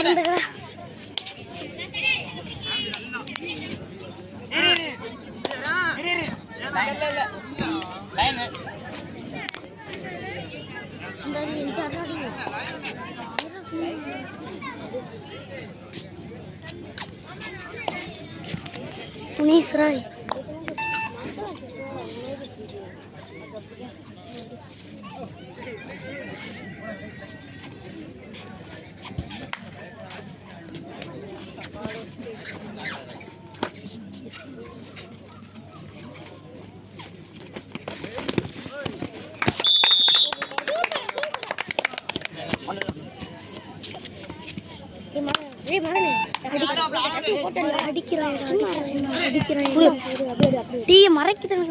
இருந்ததா Tunis Rai. அடிக்கிறேன் டீயை மறைக்கிறேன்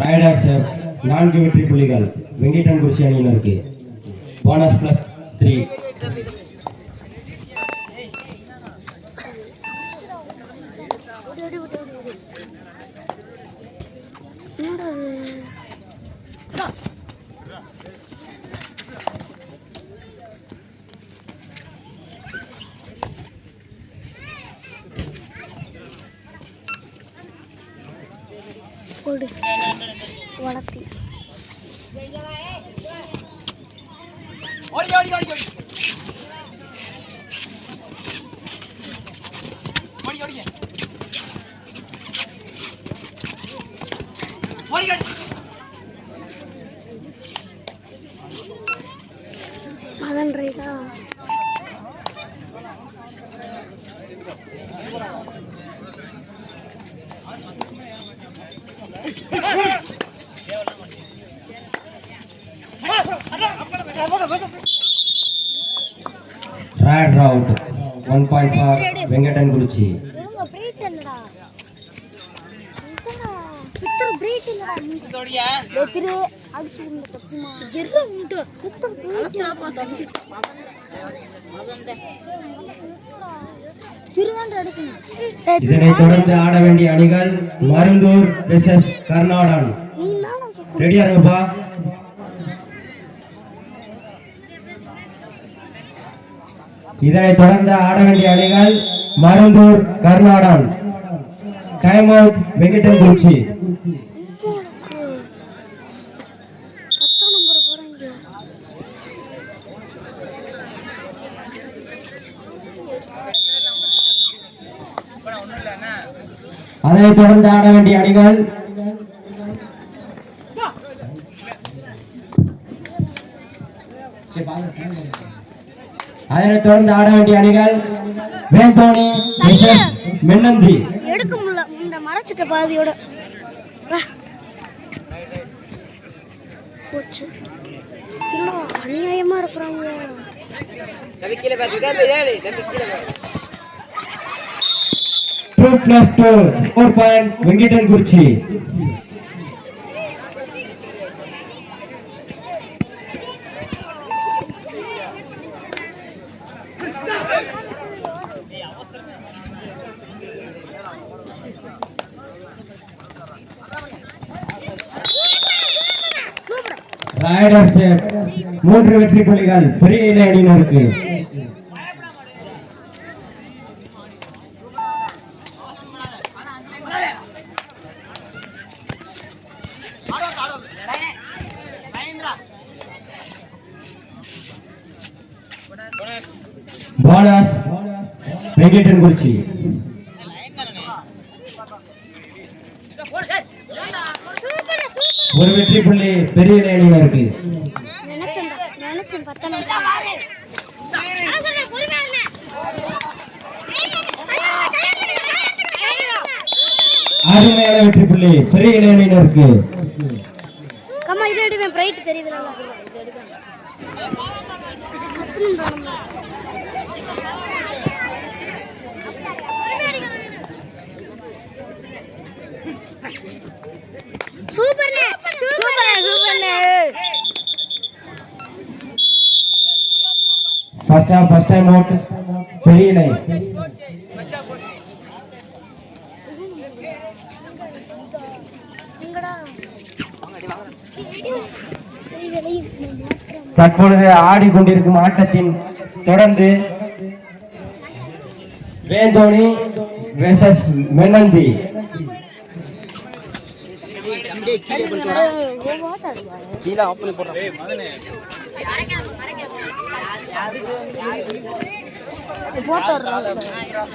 ரைடர் சார் நான்கு வெற்றி புள்ளிகள். வெங்கிட்டன் குறிச்சி அணியினருக்கு போனஸ் பிளஸ் த்ரீ ஓடு வளர்த்தி ஓடி ஓடி வெங்கடன் குறிச்சி இதனை தொடர்ந்து ஆட வேண்டிய அணிகள் மருந்தூர் கர்நாடன் ரெடியா இருப்பா இதனைத் தொடர்ந்து ஆட வேண்டிய அணிகள் மருந்தூர் கர்நாடன் டைம் அவுட் வெங்கடன் குறிச்சி அதனைத் தொடர்ந்து ஆட வேண்டிய அணிகள் அதனைத் தொடர்ந்து ஆட வேண்டிய அணிகள் வேந்தோணி மென்னந்தி. எடுக்க முடியல இந்த மறைச்சிட்ட பாதியோட. போச்சு. இன்னும் அநியாயமா இருக்கிறாங்க. Two plus two four point Venkittan Kurichi raiders மூன்று வெற்றி புள்ளிகள் பெரிய இலை அணியினருக்கு. போனஸ் வெங்கடன் குறிச்சி ஒரு வெற்றி புள்ளி பெரிய நிலையா இருக்கு. அருமையான வெற்றி புள்ளி பெரிய இளைஞர் இருக்கு. கம்மா இது first half first time out பெரிய இலை தற்பொழுது ஆடிக்கொண்டிருக்கும் ஆட்டத்தின் தொடர்ந்து வேந்தோனி வெசஸ் மெனந்தி கீழே ஆஃப் பண்ணி போடுறேன்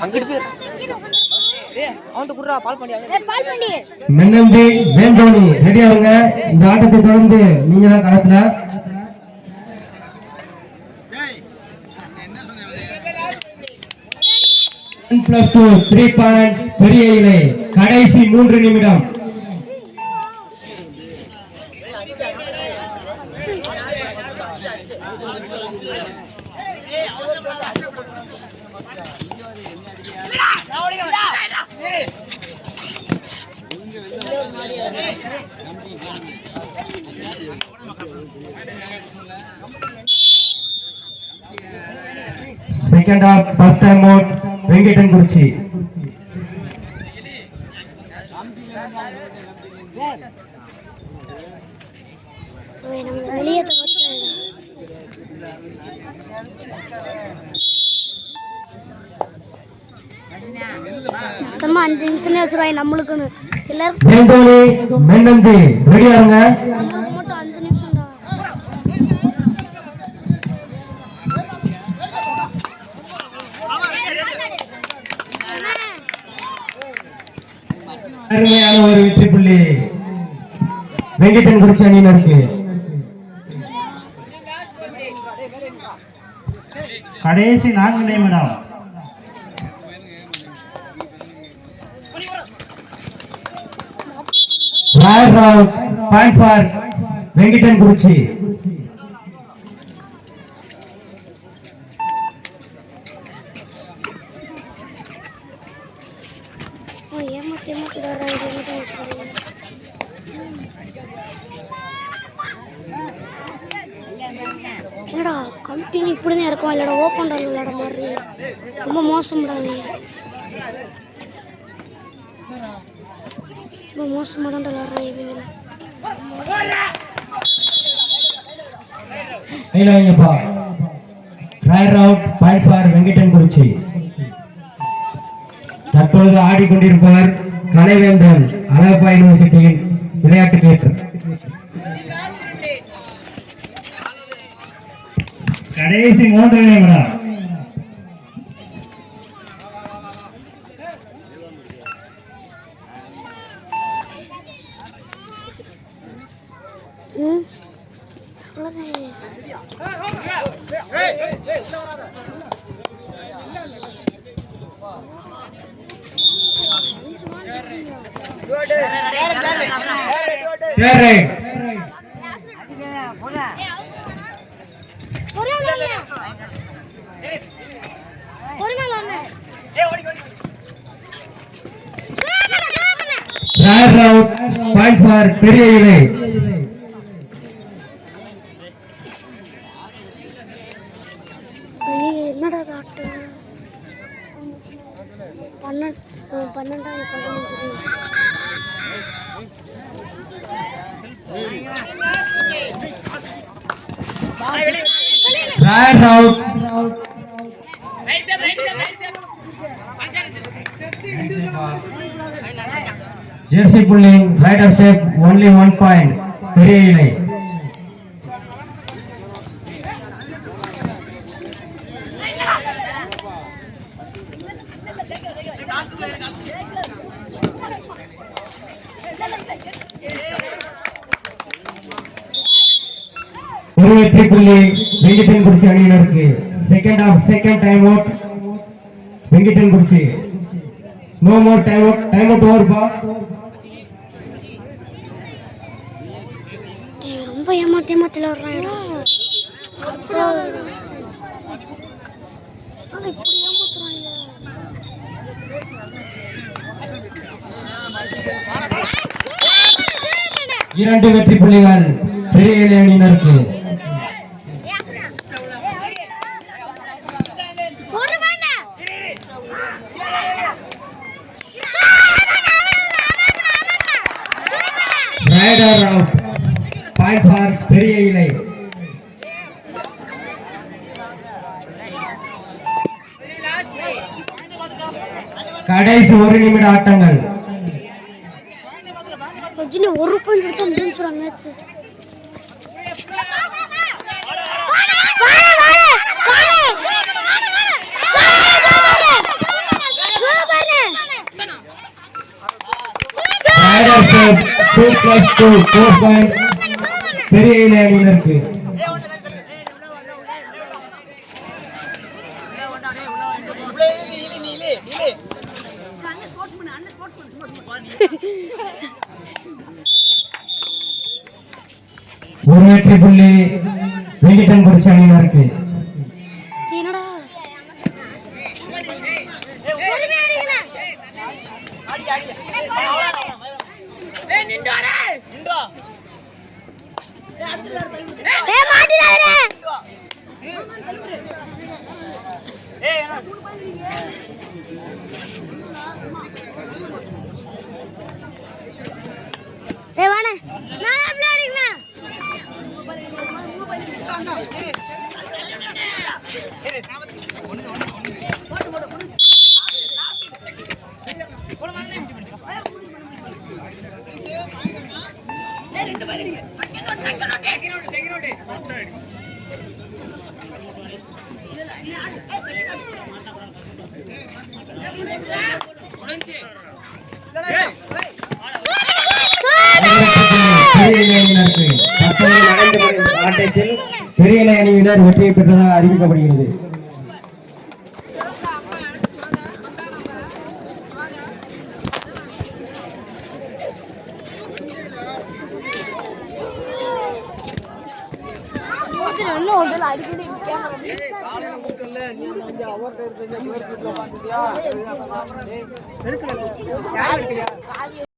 அங்கிட்டு போய் வேந்தோனி ரெடி ஆகுங்க. இந்த ஆட்டத்தை தொடர்ந்து நீங்க தான் களத்துல பிளஸ் டூ த்ரீ பாயிண்ட் பெரிய இலை கடைசி மூன்று நிமிடம். Second of first time out Venkatan Kurichi வெளியே மொத்தமா அஞ்சு நிமிஷம் வச்சிருவாங்க நம்மளுக்குன்னு எல்லாரும் வேந்தோனி மென்னந்தி ரெடி ஆகுங்க அருமையான ஒரு வெற்றி புள்ளி. வெங்கடன் குறிச்சி அணியினருக்கு. கடைசி நான்கு நிமிடம். Royal point for Venkatan Kurichi ஓ, ஏமாத்தி ஏமாத்தி என்னடா கம்பெனி இப்படி தான் இருக்கும் இல்லைடா ஓப்பன் டால் விளையாட மாதிரி ரொம்ப மோசம்டா நீ. ரொம்ப மோசமாக தான் விளாட்றேன் இவங்க. கையில வைங்கப்பா. Royal point for Venkatan Kurichi. தற்பொழுது ஆடிக்கொண்டிருப்பவர் கலைவேந்தன் அழகப்பா யூனிவர்சிட்டியின் விளையாட்டு கேட்டர் கடைசி மூன்று நிமிடம் Hey, hey, hey, hey, hey, hey, hey, hey, hey, hey, hey, hey, ராவ் பாயிண்ட் ஃபார் பெரிய இலை பன்னெண்டாம் பதினஞ்சு Royal Rao jersey pulling rider shape only one point பெரிய இலை ஒரு வெற்றி புள்ளி வெங்கடன் குறிச்சி அணியினருக்கு second of second time out Venkittan Kurichi no more time out time out ஓவர்ப்பா டேய், ரொம்ப ஏமாத்தி ஏமாத்தில வர்றாங்க இப்படி ஏமாத்துறாங்க இரண்டு வெற்றி புள்ளிகள் பெரிய இலை அணியினருக்கு. ரைடர் அவுட் பாயிண்ட் ஃபார் பெரிய இலை கடைசி ஒரு நிமிட ஆட்டங்கள். ஒரு பாயிண்ட் எடுத்தா முடிஞ்சிடும் மேட்ச் பெரிய ஒரு வெற்றி புள்ளி வெங்கிட்டன் குறிச்சி அணியினருக்கு என்னடா? ஏய் மாட்டிடாதே பெரியலை அணியினர் வெற்றியை பெற்றதாக அறிவிக்கப்படுகிறது கேமரா